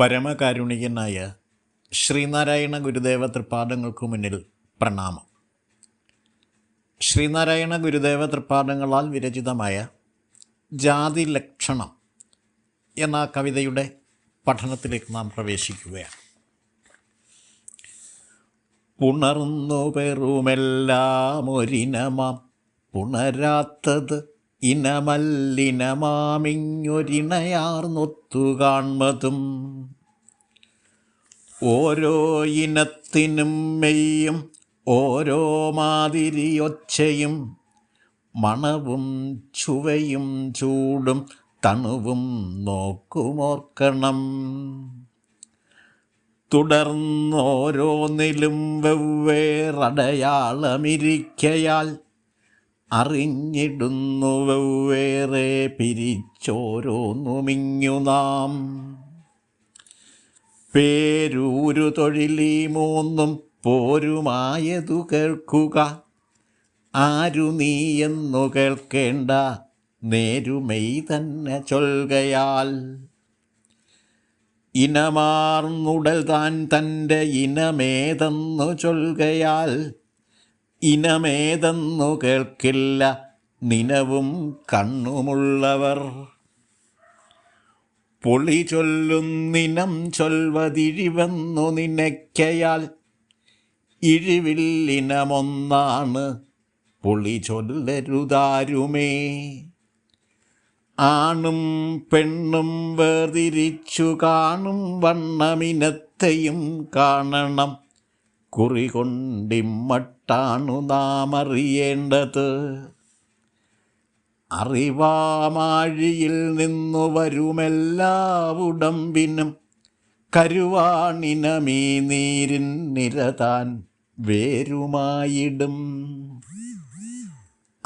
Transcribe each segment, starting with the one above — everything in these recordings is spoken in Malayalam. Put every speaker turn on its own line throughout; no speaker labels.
പരമകാരുണികനായ ശ്രീനാരായണ ഗുരുദേവ തൃപ്പാടങ്ങൾക്കു മുന്നിൽ പ്രണാമം. ശ്രീനാരായണ ഗുരുദേവ തൃപ്പാദങ്ങളാൽ വിരചിതമായ ജാതി ലക്ഷണം എന്ന കവിതയുടെ പഠനത്തിലേക്ക് നാം പ്രവേശിക്കുകയാണ്. പുണർന്നു പെറുമെല്ലാം ഒരിനമാം. പുണരാത്തത് ഇനമല്ലിനമാമിങ്ങൊരിണയാർന്നൊത്തു കാൺമതും ഓരോ ഇനത്തിനും മെയ്യും ഓരോ മാതിരിയൊച്ചയും മണവും ചുവയും ചൂടും തണുവും നോക്കുമോർക്കണം. തുടർന്നോരോന്നിലും വെവ്വേറടയാളമിരിക്കയാൽ അറിഞ്ഞിടുന്നു വെവ്വേറെ പിരിച്ചോരോന്നുമിങ്ങു നാം. പേരൂരു തൊഴിലീ മൂന്നും പോരുമായതു കേൾക്കുക. ആരു നീ എന്നു കേൾക്കേണ്ട നേരുമെയ് തന്നെ ചൊൽകയാൽ. ഇനമാർന്നുടൽ താൻ തന്റെ ഇനമേതെന്നു ചൊൽകയാൽ. ഇനമേതെന്നു കേൾക്കില്ല നിനവും കണ്ണുമുള്ളവർ. പൊളി ചൊല്ലുന്നിനം ചൊൽവതിഴിവെന്നു നിനയ്ക്കയാൽ ഇഴിവില്ലിനമൊന്നാണ് പൊളി ചൊല്ലരുതാരുമേ. ആണും പെണ്ണും വേർതിരിച്ചു കാണും വണ്ണമിനത്തെയും കാണണം. കുറി കൊണ്ടിമ്മട്ടാണു നാം അറിയേണ്ടത് അറിവാമാഴിയിൽ നിന്നു വരുമെല്ലാ ഉടമ്പിനും കരുവാണിനമീ നീരിൻ നിരതാൻ വേരുമായിടും.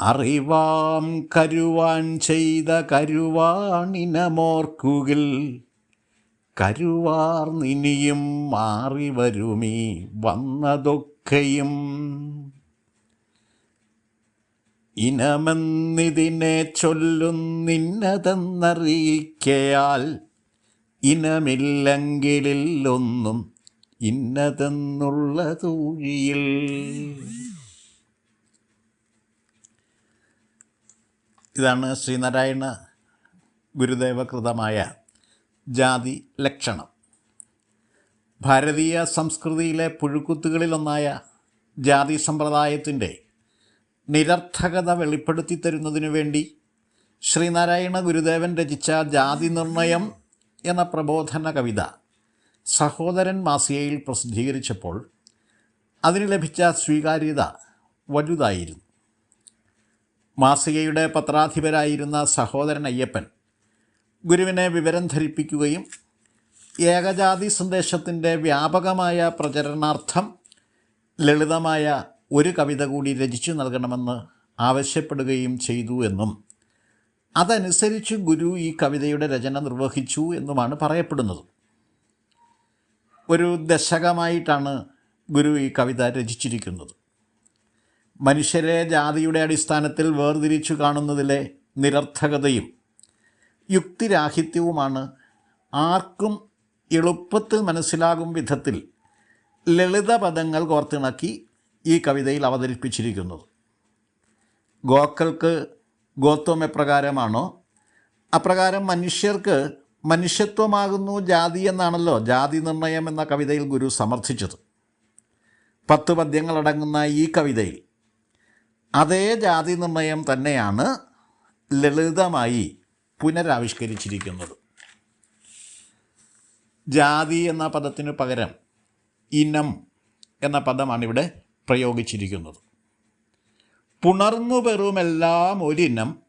അറിവാം കരുവാൻ ചെയ്ത കരുവാണിനമോർക്കുകിൽ കരുവാർ നിനിയും മാറി വരുമീ വന്നതൊക്കെയും. ഇനമെന്നിതിനെ ചൊല്ലുന്നിന്നതെന്നറിയിക്കയാൽ ഇനമില്ലെങ്കിലില്ലൊന്നും ഇന്നതെന്നുള്ള തൂഴിയിൽ ഇതാണ് ശ്രീനാരായണ ഗുരുദേവകൃതമായ ജാതി ലക്ഷണം. ഭാരതീയ സംസ്കൃതിയിലെ പുഴുക്കുത്തുകളിലൊന്നായ ജാതി സമ്പ്രദായത്തിന്റെ നിരർത്ഥകത വെളിപ്പെടുത്തി തരുന്നതിനു വേണ്ടി ശ്രീനാരായണ ഗുരുദേവൻ രചിച്ച ജാതി നിർണയം എന്ന പ്രബോധന കവിത സഹോദരൻ മാസികയിൽ പ്രസിദ്ധീകരിച്ചപ്പോൾ അതിന് ലഭിച്ച സ്വീകാര്യത വലുതായിരുന്നു. മാസികയുടെ പത്രാധിപരായിരുന്ന സഹോദരൻ അയ്യപ്പൻ ഗുരുവിനെ വിവരം ധരിപ്പിക്കുകയും ഏകജാതി സന്ദേശത്തിന്റെ വ്യാപകമായ പ്രചരണാർത്ഥം ലളിതമായ ഒരു കവിത കൂടി രചിച്ചു നൽകണമെന്ന് ആവശ്യപ്പെടുകയും ചെയ്തു എന്നും അതനുസരിച്ച് ഗുരു ഈ കവിതയുടെ രചന നിർവഹിച്ചു എന്നുമാണ് പറയപ്പെടുന്നത്. ഒരു ദശകമായിട്ടാണ് ഗുരു ഈ കവിത രചിച്ചിരിക്കുന്നത്. മനുഷ്യരെ ജാതിയുടെ അടിസ്ഥാനത്തിൽ വേർതിരിച്ചു കാണുന്നതിലെ നിരർത്ഥകതയും യുക്തിരാഹിത്യവുമാണ്. ആർക്കും എളുപ്പത്തിൽ മനസ്സിലാകും വിധത്തിൽ ലളിത പദങ്ങൾ കോർത്തിണക്കി ഈ കവിതയിൽ അവതരിപ്പിച്ചിരിക്കുന്നത്. ഗോക്കൾക്ക് ഗോത്വം എപ്രകാരമാണോ അപ്രകാരം മനുഷ്യർക്ക് മനുഷ്യത്വമാകുന്നു ജാതി എന്നാണല്ലോ ജാതി നിർണയം എന്ന കവിതയിൽ ഗുരു സമർത്ഥിച്ചത്. പത്ത് പദ്യങ്ങളടങ്ങുന്ന ഈ കവിതയിൽ അതേ ജാതി നിർണയം തന്നെയാണ് ലളിതമായി പുനരാവിഷ്കരിച്ചിരിക്കുന്നത്. ജാതി എന്ന പദത്തിന് പകരം ഇനം എന്ന പദമാണ് ഇവിടെ പ്രയോഗിച്ചിരിക്കുന്നത്. പുണർന്നു പെറുമെല്ലാം ഒരിനം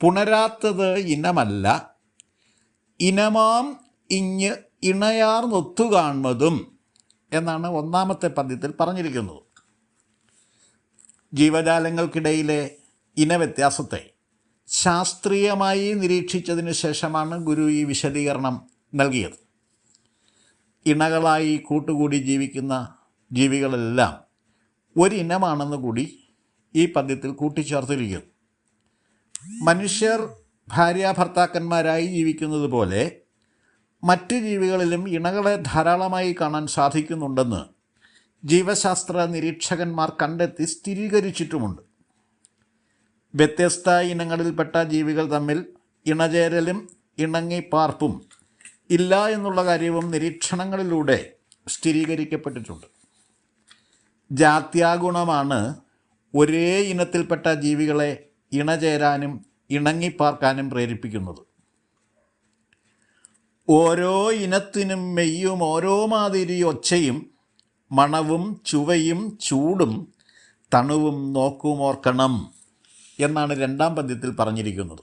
പുണരാത്തത് ഇനമല്ല. ഇനമാം ഇഞ്ഞ് ഇണയാർന്നൊത്തു കാണുന്നതും എന്നാണ് ഒന്നാമത്തെ പദ്യത്തിൽ പറഞ്ഞിരിക്കുന്നത്. ജീവജാലങ്ങൾക്കിടയിലെ ഇനവ്യത്യാസത്തെ ശാസ്ത്രീയമായി നിരീക്ഷിച്ചതിന് ശേഷമാണ് ഗുരു ഈ വിശദീകരണം നൽകിയത്. ഇണകളായി കൂട്ടുകൂടി ജീവിക്കുന്ന ജീവികളെല്ലാം ഒരു ഒരിനമാണെന്ന് കൂടി ഈ പദ്യത്തിൽ കൂട്ടിച്ചേർത്തിരിക്കുന്നു. മനുഷ്യർ ഭാര്യ ഭർത്താക്കന്മാരായി ജീവിക്കുന്നത് പോലെ മറ്റ് ജീവികളിലും ഇണകളെ ധാരാളമായി കാണാൻ സാധിക്കുന്നുണ്ടെന്ന് ജീവശാസ്ത്ര നിരീക്ഷകന്മാർ കണ്ടെത്തി സ്ഥിരീകരിച്ചിട്ടുമുണ്ട്. വ്യത്യസ്ത ഇനങ്ങളിൽപ്പെട്ട ജീവികൾ തമ്മിൽ ഇണചേരലും ഇണങ്ങിപ്പാർപ്പും ഇല്ല എന്നുള്ള കാര്യവും നിരീക്ഷണങ്ങളിലൂടെ സ്ഥിരീകരിക്കപ്പെട്ടിട്ടുണ്ട്. ജാത്യാഗുണമാണ് ഒരേ ഇനത്തിൽപ്പെട്ട ജീവികളെ ഇണചേരാനും ഇണങ്ങിപ്പാർക്കാനും പ്രേരിപ്പിക്കുന്നത്. ഓരോ ഇനത്തിനും മെയ്യും ഓരോ മാതിരി ഒച്ചയും മണവും ചുവയും ചൂടും തണുവും നോക്കുമോർക്കണം. എന്നാണ് രണ്ടാം പദ്യത്തിൽ പറഞ്ഞിരിക്കുന്നത്.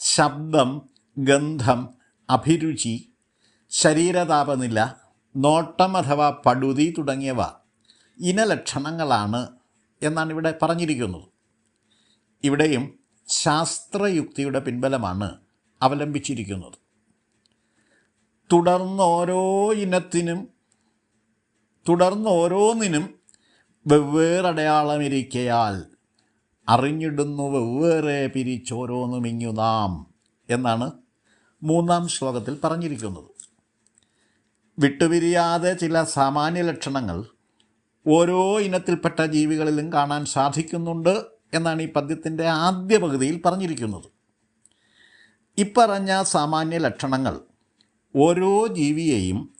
ശബ്ദം ഗന്ധം അഭിരുചി ശരീരതാപനില നോട്ടം അഥവാ പടുതി തുടങ്ങിയവ ഇനലക്ഷണങ്ങളാണ് എന്നാണ് ഇവിടെ പറഞ്ഞിരിക്കുന്നത്. ഇവിടെയും ശാസ്ത്രയുക്തിയുടെ പിൻബലമാണ് അവലംബിച്ചിരിക്കുന്നത്. തുടർന്ന് ഓരോ ഇനത്തിനും തുടർന്ന് ഓരോന്നിനും വെവ്വേറടയാളമിരിക്കയാൽ അറിഞ്ഞിടുന്നു വെവ്വേറെ പിരിച്ചോരോന്നുമിങ്ങു നാം എന്നാണ് മൂന്നാം ശ്ലോകത്തിൽ പറഞ്ഞിരിക്കുന്നത്. വിട്ടുപിരിയാതെ ചില സാമാന്യ ലക്ഷണങ്ങൾ ഓരോ ഇനത്തിൽപ്പെട്ട ജീവികളിലും കാണാൻ സാധിക്കുന്നുണ്ട് എന്നാണ് ഈ പദ്യത്തിന്റെ ആദ്യ പകുതിയിൽ പറഞ്ഞിരിക്കുന്നത്. ഇപ്പറഞ്ഞ സാമാന്യ ലക്ഷണങ്ങൾ ഓരോ ജീവിയെയും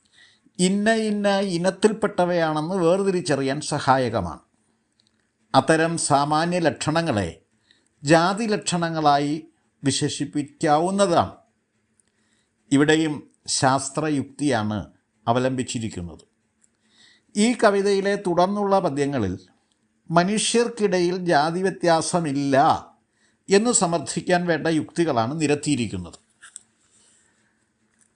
ഇന്ന ഇന്ന ഇനത്തിൽപ്പെട്ടവയാണെന്ന് വേർതിരിച്ചറിയാൻ സഹായകമാണ്. അത്തരം സാമാന്യ ലക്ഷണങ്ങളെ ജാതി ലക്ഷണങ്ങളായി വിശേഷിപ്പിക്കാവുന്നതാണ്. ഇവിടെയും ശാസ്ത്രയുക്തിയാണ് അവലംബിച്ചിരിക്കുന്നത്. ഈ കവിതയിലെ തുടർന്നുള്ള പദ്യങ്ങളിൽ മനുഷ്യർക്കിടയിൽ ജാതി വ്യത്യാസമില്ല എന്ന് സമർത്ഥിക്കാൻ വേണ്ട യുക്തികളാണ് നിരത്തിയിരിക്കുന്നത്.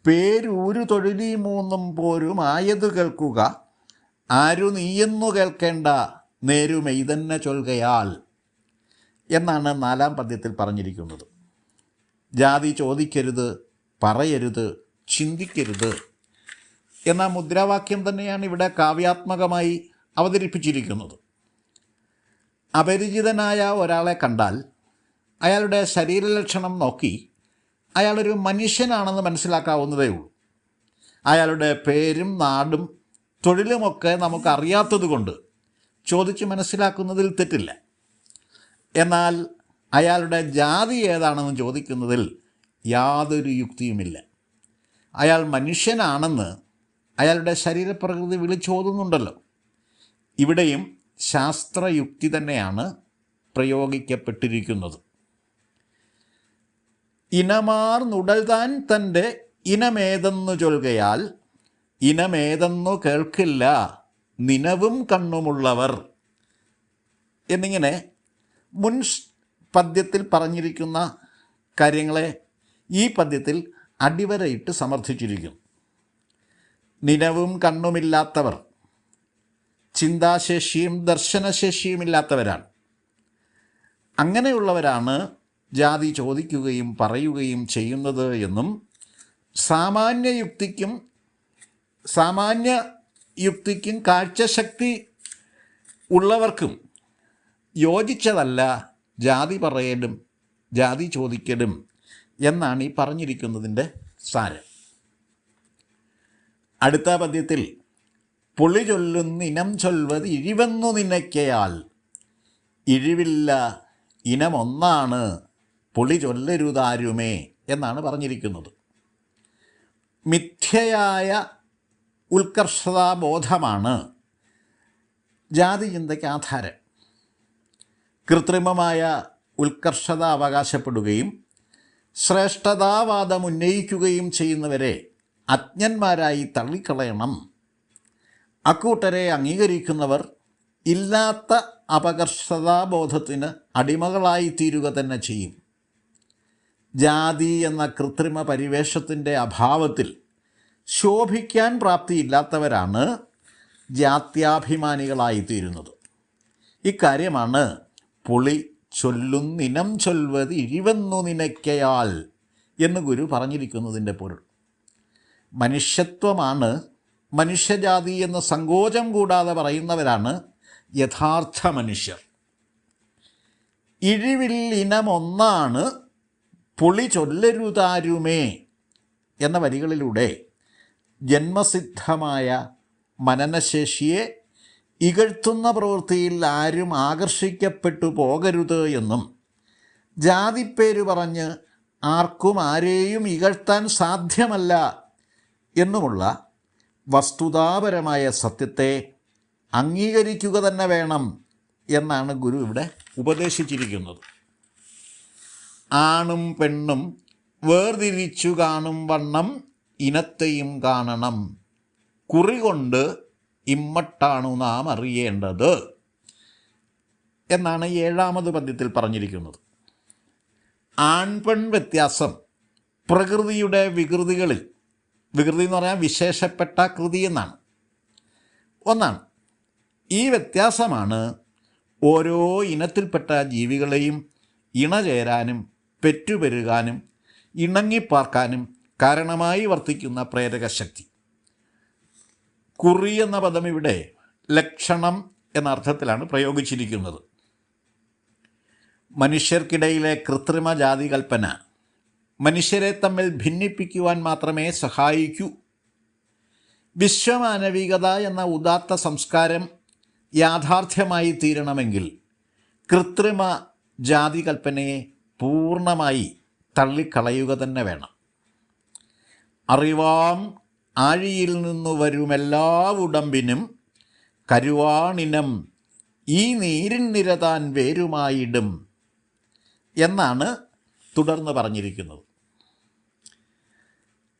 പേരൂരു തൊഴിലി മൂന്നും പോരും ആയതു കേൾക്കുക ആരു നീയെന്നു കേൾക്കേണ്ട നേരുമെയ്തന്നെ ചൊൽകയാൽ എന്നാണ് നാലാം പദ്യത്തിൽ പറഞ്ഞിരിക്കുന്നത്. ജാതി ചോദിക്കരുത് പറയരുത് ചിന്തിക്കരുത് എന്ന മുദ്രാവാക്യം തന്നെയാണ് ഇവിടെ കാവ്യാത്മകമായി അവതരിപ്പിച്ചിരിക്കുന്നത്. അപരിചിതനായ ഒരാളെ കണ്ടാൽ അയാളുടെ ശരീരലക്ഷണം നോക്കി അയാളൊരു മനുഷ്യനാണെന്ന് മനസ്സിലാക്കാവുന്നതേ ഉള്ളൂ. അയാളുടെ പേരും നാടും തൊഴിലുമൊക്കെ നമുക്കറിയാത്തതുകൊണ്ട് ചോദിച്ച് മനസ്സിലാക്കുന്നതിൽ തെറ്റില്ല. എന്നാൽ അയാളുടെ ജാതി ഏതാണെന്ന് ചോദിക്കുന്നതിൽ യാതൊരു യുക്തിയുമില്ല. അയാൾ മനുഷ്യനാണെന്ന് അയാളുടെ ശരീരപ്രകൃതി വിളിച്ചോതുന്നുണ്ടല്ലോ. ഇവിടെയും ശാസ്ത്രയുക്തി തന്നെയാണ് പ്രയോഗിക്കപ്പെട്ടിരിക്കുന്നത്. ഇനമാർ നുടൽതാൻ തന്റെ ഇനമേതെന്നു ചൊൽകയാൽ ഇനമേതെന്നു കേൾക്കില്ല. നിനവും കണ്ണുമുള്ളവർ. എന്നിങ്ങനെ മുൻ പദ്യത്തിൽ പറഞ്ഞിരിക്കുന്ന കാര്യങ്ങളെ ഈ പദ്യത്തിൽ അടിവരയിട്ട് സമർത്ഥിച്ചിരിക്കും. നിനവും കണ്ണുമില്ലാത്തവർ ചിന്താശേഷിയും ദർശനശേഷിയും ഇല്ലാത്തവരാണ് അങ്ങനെയുള്ളവരാണ് ജാതി ചോദിക്കുകയും പറയുകയും ചെയ്യുന്നത് എന്നും സാമാന്യ യുക്തിക്കും സാമാന്യ യുക്തിക്കും കാഴ്ചശക്തി ഉള്ളവർക്കും യോജിച്ചതല്ല ജാതി പറയലും ജാതി ചോദിക്കലും എന്നാണ് ഈ പറഞ്ഞിരിക്കുന്നതിന്റെ സാരം. അടുത്ത പദ്യത്തിൽ പുളി ചൊല്ലുന്ന ഇനം ചൊൽവത് ഇഴിവെന്നു നിനയ്ക്കയാൽ. ഇഴിവില്ല ഇനമൊന്നാണ് പുളി ചൊല്ലരുതാരുമേ എന്നാണ് പറഞ്ഞിരിക്കുന്നത്. മിഥ്യയായ ഉത്കർഷതാബോധമാണ്. ജാതി ചിന്തയ്ക്ക് ആധാരം. കൃത്രിമമായ ഉത്കർഷത അവകാശപ്പെടുകയും ശ്രേഷ്ഠതാവാദം ഉന്നയിക്കുകയും ചെയ്യുന്നവരെ അജ്ഞന്മാരായി തള്ളിക്കളയണം. അക്കൂട്ടരെ അംഗീകരിക്കുന്നവർ ഇല്ലാത്ത അപകർഷതാബോധത്തിന് അടിമകളായി തീരുക തന്നെ ചെയ്യും. ജാതി എന്ന കൃത്രിമ പരിവേഷത്തിന്റെ അഭാവത്തിൽ ശോഭിക്കാൻ പ്രാപ്തിയില്ലാത്തവരാണ് ജാത്യാഭിമാനികളായിത്തീരുന്നത്. ഇക്കാര്യമാണ് പുളി ചൊല്ലുന്നിനം ചൊൽവത് ഇഴിവെന്നു നിനയ്ക്കയാൽ എന്ന് ഗുരു പറഞ്ഞിരിക്കുന്നതിന്റെ പൊരുൾ. മനുഷ്യത്വമാണ് മനുഷ്യജാതി എന്ന സങ്കോചം കൂടാതെ പറയുന്നവരാണ് യഥാർത്ഥ മനുഷ്യർ. ഇഴിവിൽ ഇനമൊന്നാണ് പുളി ചൊല്ലരുതാരുമേ എന്ന വരികളിലൂടെ ജന്മസിദ്ധമായ മനനശേഷിയെ ഇകഴ്ത്തുന്ന പ്രവൃത്തിയിൽ ആരും ആകർഷിക്കപ്പെട്ടു പോകരുത് എന്നും ജാതിപ്പേര് പറഞ്ഞ് ആർക്കും ആരെയും ഇകഴ്ത്താൻ സാധ്യമല്ല എന്നുമുള്ള വസ്തുതാപരമായ സത്യത്തെ അംഗീകരിക്കുക തന്നെ വേണം എന്നാണ് ഗുരു ഇവിടെ ഉപദേശിച്ചിരിക്കുന്നത്. ആണും പെണ്ണും വേർതിരിച്ചു കാണും വണ്ണം ഇനത്തെയും കാണണം. കുറി കൊണ്ട് ഇമ്മട്ടാണു നാം അറിയേണ്ടത് എന്നാണ് ഏഴാമത് പദ്യത്തിൽ പറഞ്ഞിരിക്കുന്നത്. ആൺപെൺ വ്യത്യാസം പ്രകൃതിയുടെ വികൃതികളിൽ വികൃതി എന്ന് പറഞ്ഞാൽ വിശേഷപ്പെട്ട കൃതി എന്നാണ്. ഒന്നാണ് ഈ വ്യത്യാസമാണ് ഓരോ ഇനത്തിൽപ്പെട്ട ജീവികളെയും ഇണചേരാനും പെറ്റുപെരുകാനും ഇണങ്ങിപ്പാർക്കാനും കാരണമായി വർത്തിക്കുന്ന പ്രേരകശക്തി കുറി എന്ന പദം ഇവിടെ ലക്ഷണം എന്ന അർത്ഥത്തിലാണ് പ്രയോഗിച്ചിരിക്കുന്നത്. മനുഷ്യർക്കിടയിലെ കൃത്രിമ ജാതി കൽപ്പന മനുഷ്യരെ തമ്മിൽ ഭിന്നിപ്പിക്കുവാൻ മാത്രമേ സഹായിക്കൂ. വിശ്വമാനവികത എന്ന ഉദാത്ത സംസ്കാരം യാഥാർത്ഥ്യമായി തീരണമെങ്കിൽ കൃത്രിമ ജാതി കൽപ്പനയെ പൂർണമായി തള്ളിക്കളയുക തന്നെ വേണം. അറിവാം ആഴിയിൽ നിന്നു വരുമെല്ലാ ഉടമ്പിനും കരുവാണിനം. ഈ നീരിൻ നിരതാൻ വേരുമായിടും എന്നാണ് തുടർന്ന് പറഞ്ഞിരിക്കുന്നത്.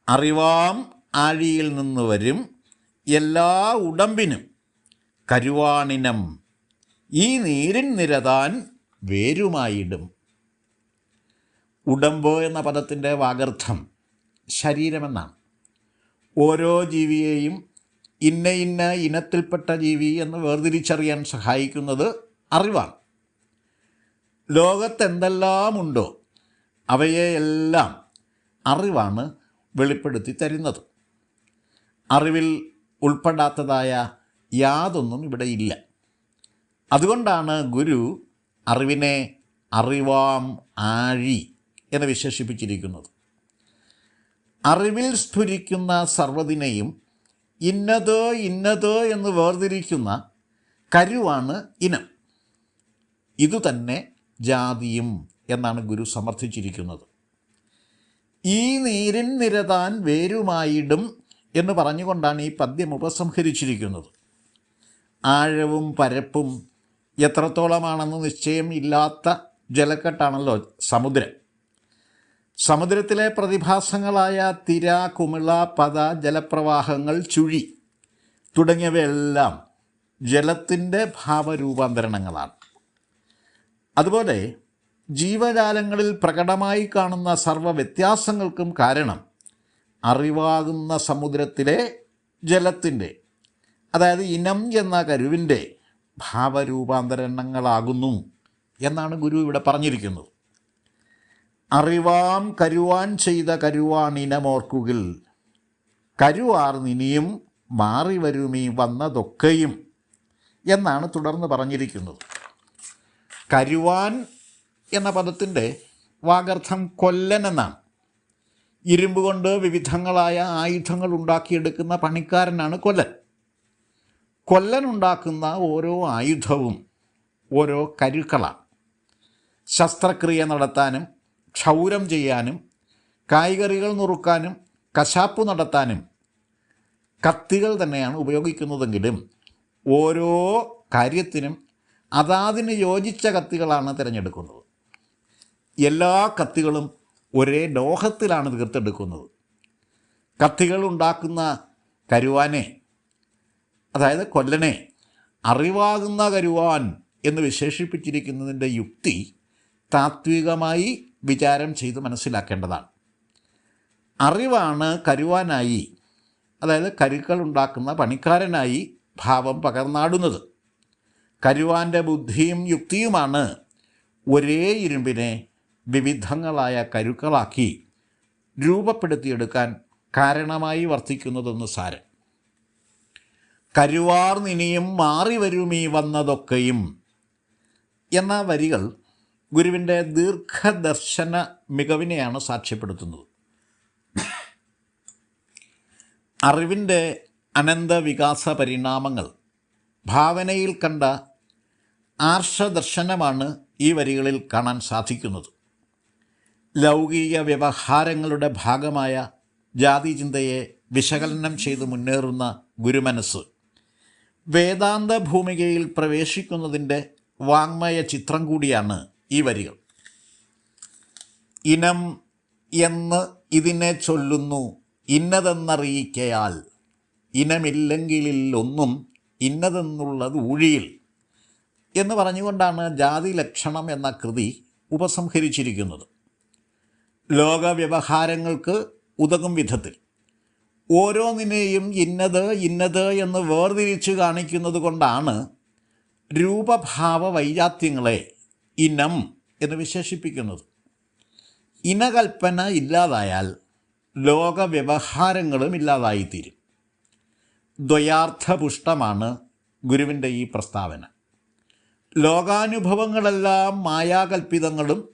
അറിവാം ആഴിയിൽ നിന്ന് വരും എല്ലാ ഉടമ്പിനും കരുവാണിനം. ഈ നീരിൻ നിരതാൻ വേരുമായിടും. ഉടമ്പ് എന്ന പദത്തിന്റെ വാഗർത്ഥം ശരീരമെന്നാണ്. ഓരോ ജീവിയെയും ഇന്ന ഇന്ന ഇനത്തിൽപ്പെട്ട ജീവി എന്ന് വേർതിരിച്ചറിയാൻ സഹായിക്കുന്നത് അറിവാണ്. ലോകത്തെന്തെല്ലാമുണ്ടോ അവയെയെല്ലാം അറിവാണ് വെളിപ്പെടുത്തി തരുന്നത്. അറിവിൽ ഉൾപ്പെടാത്തതായ യാതൊന്നും ഇവിടെ ഇല്ല. അതുകൊണ്ടാണ് ഗുരു അറിവിനെ അറിവാം ആഴി എന്ന് വിശേഷിപ്പിച്ചിരിക്കുന്നത്. അറിവിൽ സ്ഫുരിക്കുന്ന സർവതിനെയും ഇന്നത് ഇന്നത് എന്ന് വേർതിരിക്കുന്ന കരുവാണ് ഇനം. ഇതുതന്നെ ജാതിയും എന്നാണ് ഗുരു സമർത്ഥിച്ചിരിക്കുന്നത്. ഈ നീരിൻ നിരതാൻ വേരുമായിടും എന്ന് പറഞ്ഞുകൊണ്ടാണ് ഈ പദ്യം ഉപസംഹരിച്ചിരിക്കുന്നത്. ആഴവും പരപ്പും എത്രത്തോളമാണെന്ന് നിശ്ചയം ഇല്ലാത്ത ജലക്കെട്ടാണല്ലോ സമുദ്രം. സമുദ്രത്തിലെ പ്രതിഭാസങ്ങളായ തിര കുമിള പത ജലപ്രവാഹങ്ങൾ ചുഴി തുടങ്ങിയവയെല്ലാം ജലത്തിന്റെ ഭാവരൂപാന്തരണങ്ങളാണ്. അതുപോലെ ജീവജാലങ്ങളിൽ പ്രകടമായി കാണുന്ന സർവ വ്യത്യാസങ്ങൾക്കും കാരണം അറിവാകുന്ന സമുദ്രത്തിലെ ജലത്തിന്റെ അതായത് ഇനം എന്ന കരുവിന്റെ ഭാവരൂപാന്തരണങ്ങളാകുന്നു എന്നാണ് ഗുരു ഇവിടെ പറഞ്ഞിരിക്കുന്നത്. അറിവാം കരുവാൻ ചെയ്ത കരുവാണിനമോർക്കുകിൽ കരുവാർ നിനിയും മാറി വരുമീ വന്നതൊക്കെയും എന്നാണ് തുടർന്ന് പറഞ്ഞിരിക്കുന്നത്. കരുവാൻ എന്ന പദത്തിന്റെ വാഗർത്ഥം കൊല്ലൻ എന്നാണ്. ഇരുമ്പ് കൊണ്ട് വിവിധങ്ങളായ ആയുധങ്ങൾ ഉണ്ടാക്കിയെടുക്കുന്ന പണിക്കാരനാണ് കൊല്ലൻ. കൊല്ലൻ ഉണ്ടാക്കുന്ന ഓരോ ആയുധവും ഓരോ കരുക്കളാണ്. ശസ്ത്രക്രിയ നടത്താനും ക്ഷൗരം ചെയ്യാനും കായ്കറികൾ നുറുക്കാനും കശാപ്പ് നടത്താനും കത്തികൾ തന്നെയാണ് ഉപയോഗിക്കുന്നതെങ്കിലും ഓരോ കാര്യത്തിനും അതാതിന് യോജിച്ച കത്തികളാണ് തിരഞ്ഞെടുക്കുന്നത്. എല്ലാ കത്തികളും ഒരേ ലോഹത്തിലാണ് തീർത്തെടുക്കുന്നത്. കത്തികൾ ഉണ്ടാക്കുന്ന കരുവാനെ അതായത് കൊല്ലനെ അറിവാകുന്ന കരുവാൻ എന്ന് വിശേഷിപ്പിച്ചിരിക്കുന്നതിന്റെ യുക്തി താത്വികമായി വിചാരം ചെയ്ത് മനസ്സിലാക്കേണ്ടതാണ്. അറിവാണ് കരുവാനായി അതായത് കരുക്കൾ ഉണ്ടാക്കുന്ന പണിക്കാരനായി ഭാവം പകർന്നാടുന്നത്. കരുവാന്റെ ബുദ്ധിയും യുക്തിയുമാണ് ഒരേ ഇരുമ്പിനെ വിവിധങ്ങളായ കരുക്കളാക്കി രൂപപ്പെടുത്തിയെടുക്കാൻ കാരണമായി വർത്തിക്കുന്നതെന്ന് സാരം. കരുവാർ നിനിയും മാറി വരുമീ വന്നതൊക്കെയും എന്ന വരികൾ ഗുരുവിന്റെ ദീർഘദർശന മികവിനെയാണ് സാക്ഷ്യപ്പെടുത്തുന്നത്. അറിവിന്റെ അനന്തവികാസ പരിണാമങ്ങൾ. ഭാവനയിൽ കണ്ട ആർഷദർശനമാണ് ഈ വരികളിൽ കാണാൻ സാധിക്കുന്നത്. ലൗകിക വ്യവഹാരങ്ങളുടെ ഭാഗമായ ജാതി ചിന്തയെ വിശകലനം ചെയ്ത് മുന്നേറുന്ന ഗുരുമനസ് വേദാന്ത ഭൂമികയിൽ പ്രവേശിക്കുന്നതിന്റെ വാങ്മയ ചിത്രം കൂടിയാണ് ഈ വരികൾ. ഇനം എന്ന് ഇതിനെ ചൊല്ലുന്നു. ഇന്നതെന്നറിയിക്കയാൽ ഇനമില്ലെങ്കിലിൽ ഒന്നും ഇന്നതെന്നുള്ളത് ഊഴിയിൽ. എന്ന് പറഞ്ഞുകൊണ്ടാണ് ജാതി ലക്ഷണം എന്ന കൃതി ഉപസംഹരിച്ചിരിക്കുന്നത്. ലോകവ്യവഹാരങ്ങൾക്ക് ഉതകും വിധത്തിൽ. ഓരോന്നിനെയും ഇന്നത് ഇന്നത് എന്ന് വേർതിരിച്ച് കാണിക്കുന്നത് കൊണ്ടാണ് രൂപഭാവ വൈജാത്യങ്ങളെ ഇനം എന്ന് വിശേഷിപ്പിക്കുന്നത്. ഇനകൽപ്പന ഇല്ലാതായാൽ ലോകവ്യവഹാരങ്ങളും ഇല്ലാതായിത്തീരും. ദ്വയാർത്ഥപുഷ്ടമാണ് ഗുരുവിന്റെ ഈ പ്രസ്താവന. ലോകാനുഭവങ്ങളെല്ലാം മായാകൽപ്പിതങ്ങളും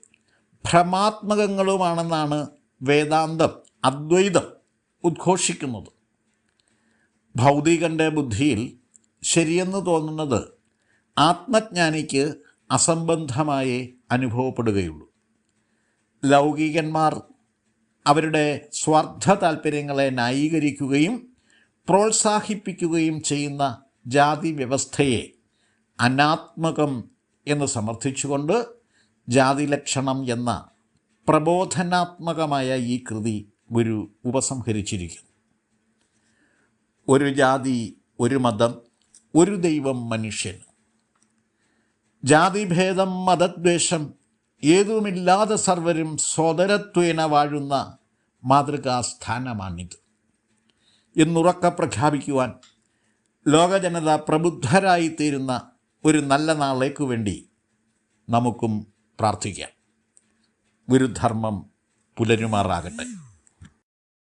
ഭ്രമാത്മകങ്ങളുമാണെന്നാണ് വേദാന്തം അദ്വൈതം ഉദ്ഘോഷിക്കുന്നത്. ഭൗതികന്റെ ബുദ്ധിയിൽ ശരിയെന്ന് തോന്നുന്നത് ആത്മജ്ഞാനിക്ക് അസംബന്ധമായേ അനുഭവപ്പെടുകയുള്ളൂ. ലൗകികന്മാർ അവരുടെ സ്വാർത്ഥ താല്പര്യങ്ങളെ ന്യായീകരിക്കുകയും പ്രോത്സാഹിപ്പിക്കുകയും ചെയ്യുന്ന ജാതി വ്യവസ്ഥയെ അനാത്മകം എന്ന് സമർത്ഥിച്ചുകൊണ്ട് ജാതിലക്ഷണം എന്ന പ്രബോധനാത്മകമായ ഈ കൃതി ഗുരു ഉപസംഹരിച്ചിരിക്കുന്നു. ഒരു ജാതി ഒരു മതം ഒരു ദൈവം മനുഷ്യൻ ജാതിഭേദം മതദ്വേഷം ഏതുമില്ലാതെ സർവരും സ്വതരത്വേന വാഴുന്ന മാതൃകാ സ്ഥാനമാണിത് എന്നുറക്ക പ്രഖ്യാപിക്കുവാൻ ലോകജനത പ്രബുദ്ധരായിത്തീരുന്ന ഒരു നല്ല നാളേക്കു വേണ്ടി നമുക്കും പ്രാർത്ഥിക്കാം. ഗുരുധർമ്മം പുലരുമാറാകട്ടെ.